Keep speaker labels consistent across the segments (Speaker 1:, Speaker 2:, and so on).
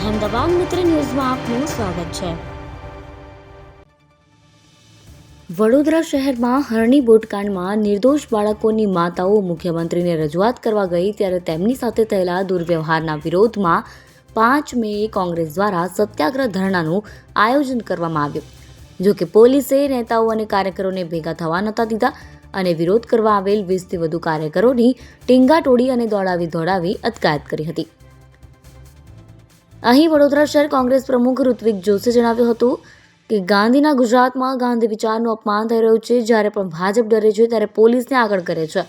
Speaker 1: અહેમદાબાદ મિત્ર ન્યૂઝમાં આપનું સ્વાગત છે. વડોદરા શહેરમાં હરણી બોટકાંડમાં નિર્દોષ બાળકોની માતાઓ મુખ્યમંત્રીને રજૂઆત કરવા ગઈ ત્યારે તેમની સાથે થયેલા દુર્વ્યવહારના વિરોધમાં પાંચ મે કોંગ્રેસ દ્વારા સત્યાગ્રહ ધરણાનું આયોજન કરવામાં આવ્યું. જોકે પોલીસે નેતાઓ અને કાર્યકરોને ભેગા થવા નહોતા દીધા અને વિરોધ કરવા આવેલ વીસથી વધુ કાર્યકરોની ટીંગાટોળી અને દોડાવી દોડાવી અટકાયત કરી હતી. અહીં વડોદરા શહેર કોંગ્રેસ પ્રમુખ ઋત્વિક જોશીએ જણાવ્યું હતું કે ગાંધીના ગુજરાતમાં ગાંધી વિચારનું અપમાન થઈ રહ્યું છે, જ્યારે પણ ભાજપ ડરે છે, ત્યારે પોલીસને આગળ કરે છે.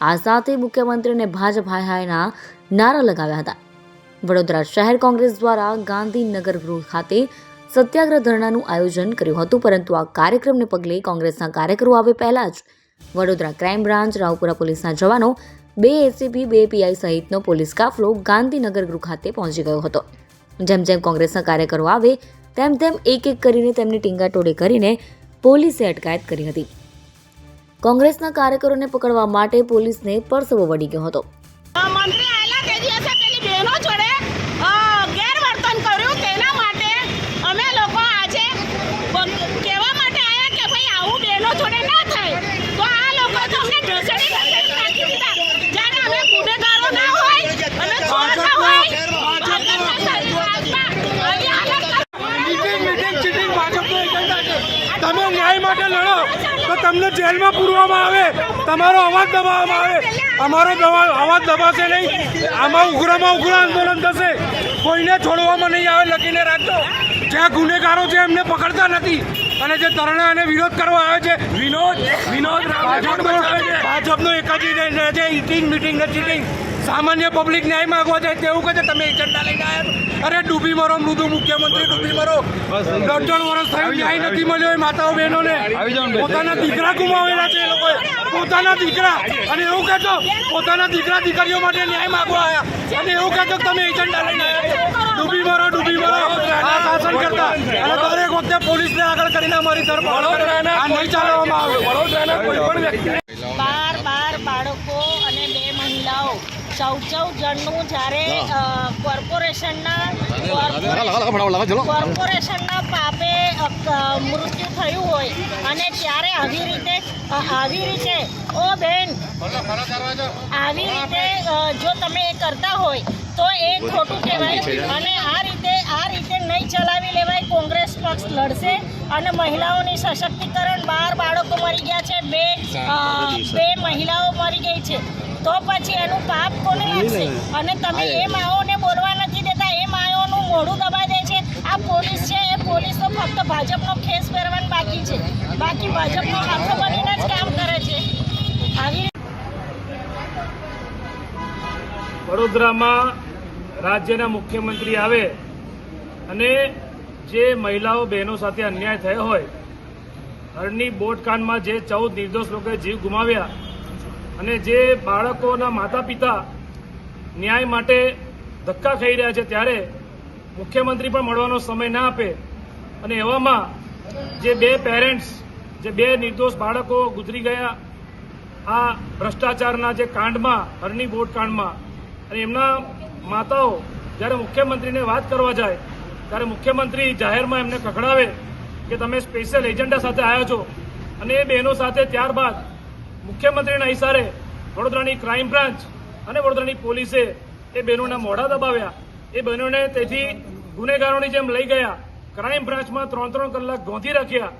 Speaker 1: આ સાથે મુખ્યમંત્રીને ભાજપ હાય હાયના નારા લગાવ્યા હતા. વડોદરા શહેર કોંગ્રેસ દ્વારા ગાંધીનગર ગૃહ ખાતે સત્યાગ્રહ ધરણાનું આયોજન કર્યું હતું, પરંતુ આ કાર્યક્રમને પગલે કોંગ્રેસના કાર્યકરો આવે પહેલા જ વડોદરા ક્રાઇમ બ્રાન્ચ, રાવપુરા પોલીસના જવાનો બે એસીપી બે પીઆઈ સહિતનો પોલીસ કાફલો ગાંધીનગર ગૃહ ખાતે પહોંચી ગયો હતો. જેમ જેમ કોંગ્રેસના કાર્યકરો આવે, તેમ તેમ એક એક કરીને તેમની ટીંગાટોળી કરીને પોલીસે અટકાયત કરી હતી. કોંગ્રેસના કાર્યકરોને પકડવા માટે પોલીસને પરસવો વળી ગયો હતો
Speaker 2: અ, મંત્રી આયેલા તે દિવસે પેલી બહેનો જોડે અ, ગેરવર્તન કર્યું તેના માટે અમે લોકો આજે બ- કહેવા માટે આવ્યા કે ભાઈ આવું બહેનો જોડે ના થાય તો આ લોકો તો અમને ઢસડી ઢસડી નાખી દીધા જાણે અમે ગુનેગારો ના હોય અમે ચોર ના હોય ભાજપના સરકારમાં આવી હાલત
Speaker 3: મીટિંગ મીટિંગ ચીટિંગ ભાજપનો એજન્ડા છે તમે ન્યાય માટે લડો તો તમને જેલમાં પૂરવામાં આવે તમારો અવાજ દબાવવામાં આવે. અમારો અવાજ દબાશે નહીં. આમાં ઉઘરામાં ઉઘરા આંદોલન થશે. કોઈને છોડવામાં નહીં આવે લખીને રાખજો. જ્યાં ગુનેગારો છે એમને પકડતા નથી. અને જે તરણા અને વિરોધ કરવા આવે છે વિનોદ વિનોદ ભાજપનો એક જ છે ઇટિંગ મીટિંગ ને ચીટિંગ. સામાન્ય પબ્લિક ન્યાય માંગવા જાય તેવું કહે છે તમે એજન્ડા લઈને આવ્યા અરે ડૂબી મરો મૃદુ મુખ્યમંત્રી ડૂબી મરો. દોઢ દોઢ વર્ષ થયું ન્યાય નથી મળ્યો એ માતાઓ બહેનોને. પોતાના દીકરા ગુમાવેલા છે એ લોકોએ. પોતાના દીકરા. અને એવું કહેતો પોતાના દીકરા દીકરીઓ માટે ન્યાય માંગવા આવ્યા અને એવું કહેતો તમે એજન્ડા લઈને આવ્યા ડૂબી મરો ડૂબી મરો. આ શાસન કરતા. અને દરેક વખતે પોલીસને આગળ કરીને અમારી ધરપકડ આ નહીં ચાલવામાં આવે. વડોદરાના કોઈ પણ વ્યક્તિ
Speaker 2: બાર બાર બાળકો અને બે મહિલાઓ ચૌદ ચૌદ જણનું જ્યારે કોર્પોરેશનના કોર્પોરેશનના પાપે મૃત્યુ થયું હોય અને ત્યારે આવી રીતે આવી રીતે ઓ બેન આવી રીતે જો તમે એ કરતા હોય તો એ ખોટું કહેવાય. અને આ રીતે આ રીતે નહીં ચલાવી લેવાય કોંગ્રેસ પક્ષ લડશે અને મહિલાઓની સશક્તિકરણ બાર બાળકો મરી ગયા છે બે બે મહિલાઓ મરી ગઈ છે. તો પછી એનું પાપ કોને લાગશે અને તમે એ માઓને બોલવા નથી દેતા એ માઓનું મોઢું દબા દે છે. આ પોલીસ છે એ પોલીસ તો ફક્ત ભાજપનો ખેસ પહેરવાનું બાકી છે. બાકી ભાજપનો હાથો બનીને જ કામ કરે છે. આવી
Speaker 4: વડોદરામાં રાજ્યના મુખ્યમંત્રી આવે અને જે મહિલાઓ બહેનો સાથે અન્યાય થયો હોય હરની બોટકાંડમાં જે ચૌદ નિર્દોષ લોકોએ જીવ ગુમાવ્યા અને જે બાળકોના માતા પિતા ન્યાય માટે ધક્કા ખાઈ રહ્યા છે ત્યારે મુખ્યમંત્રી પણ મળવાનો સમય ના આપે. અને એવામાં જે બે પેરેન્ટ્સ જે બે નિર્દોષ બાળકો ગુજરી ગયા, આ ભ્રષ્ટાચારના જે કાંડમાં, હરની બોટ કાંડમાં, અને એમના માતાઓ જ્યારે મુખ્યમંત્રીને વાત કરવા જાય, ત્યારે મુખ્યમંત્રી જાહેરમાં એમને કકડાવે કે તમે સ્પેશિયલ એજન્ડા સાથે આવ્યા છો. અને એ બહેનો સાથે ત્યારબાદ મુખ્યમંત્રીના ઇશારે વડોદરાની ક્રાઇમ બ્રાન્ચ અને વડોદરાની પોલીસે એ બહેનોના મોઢા દબાવ્યા. એ બહેનોને તેથી ગુનેગારોની જેમ લઈ ગયા. ક્રાઇમ બ્રાન્ચમાં ત્રણ ત્રણ કલાક ગોંધી રાખ્યા.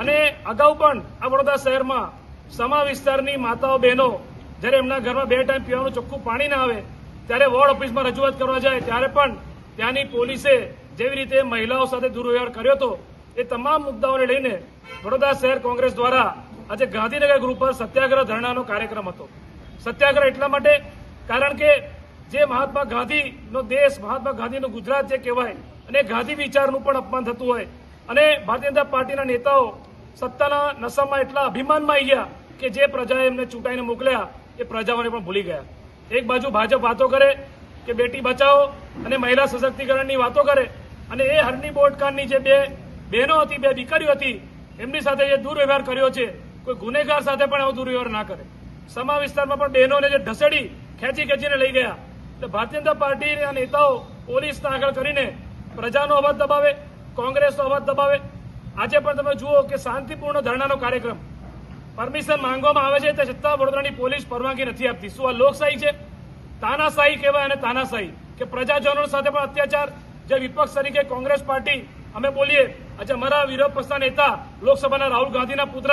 Speaker 4: અને અગાઉ પણ આ વડોદરા શહેરમાં સમા વિસ્તારની માતાઓ બહેનો જ્યારે એમના ઘરમાં બે ટાઈમ પીવાનું ચોખ્ખું પાણી ના આવે, ત્યારે વોર્ડ ઓફિસમાં રજૂઆત કરવા જાય, ત્યારે પણ ત્યાંની પોલીસે જેવી રીતે મહિલાઓ સાથે દુર્વ્યવહાર કર્યો હતો, એ તમામ મુદ્દાઓને લઈને વડોદરા શહેર કોંગ્રેસ દ્વારા આજે ગાંધીનગર ગ્રુપ પર સત્યાગ્રહ ધરણાનો કાર્યક્રમ હતો. સત્યાગ્રહ એટલા માટે કારણ કે જે મહાત્મા ગાંધીનો દેશ, મહાત્મા ગાંધીનું ગુજરાત જે કહેવાય અને ગાંધી વિચારનું પણ અપમાન થતું હોય. અને ભારતીય જનતા પાર્ટીના નેતાઓ સત્તાના નશામાં એટલા અભિમાનમાં આવી ગયા કે જે પ્રજાએ એમને ચૂંટાઈને મોકલ્યા, એ પ્રજાઓને પણ ભૂલી ગયા. એક બાજુ ભાજપ વાતો કરે કે બેટી બચાવો અને મહિલા સશક્તિકરણની વાતો કરે અને એ હરની બોટકાંડની જે બે બહેનો હતી, બે દીકરીઓ હતી, એમની સાથે જે દુર્વ્યવહાર કર્યો છે કોઈ ગુનેગાર સાથે પણ આવો દુર્વ્યવહાર ના કરે. સમા વિસ્તારમાં પણ બહેનોને જે ઢસેડી ખેંચી ખેંચીને લઈ ગયા. એટલે ભારતીય જનતા પાર્ટીના નેતાઓ પોલીસને આગળ કરીને પ્રજાનો અવાજ દબાવે, કોંગ્રેસનો અવાજ દબાવે. આજે પણ તમે જુઓ કે શાંતિપૂર્ણ ધરણાનો કાર્યક્રમ પરમિશન માંગવામાં આવે છે તે છતાં વડોદરાની પોલીસ પરવાનગી નથી આપતી. શું આ લોકશાહી છે? તાનાશાહી કહેવાય અને તાનાશાહી કે પ્રજાજનો સાથે પણ અત્યાચાર જે વિપક્ષ તરીકે કોંગ્રેસ પાર્ટી, અમે બોલીએ. આજે અમારા વિરોધ પક્ષના નેતા, લોકસભાના રાહુલ ગાંધીના પુત્ર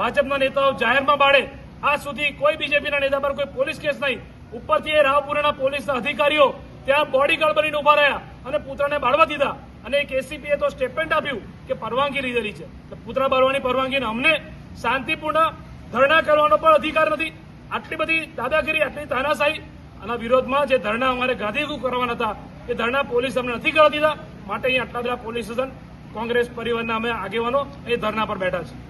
Speaker 4: ભાજપના નેતાઓ જાહેરમાં બાળે. આ સુધી કોઈ બીજેપીના નેતા પર કોઈ પોલીસ કેસ નહીં. ઉપરથી એ રાવપુરાના પોલીસના અધિકારીઓ ત્યાં બોડીગાર્ડ બનીને ઊભા રહ્યા અને પુત્રને બાળવા દીધા. અને એક એસીપીએ તો સ્ટેટમેન્ટ આપ્યું કે પરવાનગી લીધેલી છે. પુત્ર બાળવાની પરવાનગી અમને શાંતિપૂર્ણ ધરણા કરવાનો પણ અધિકાર નથી. આટલી બધી દાદાગીરી, આટલી તાનાશાહી આના વિરોધમાં જે ધરણા અમારે ગાંધીગુ કરવાના હતા, એ ધરણા પોલીસ અમને નથી કરવા દીધા. માટે અહીં આટલા બધા પોલીસ સ્ટેશન, કોંગ્રેસ પરિવારના અમે આગેવાનો એ ધરણા પર બેઠા છે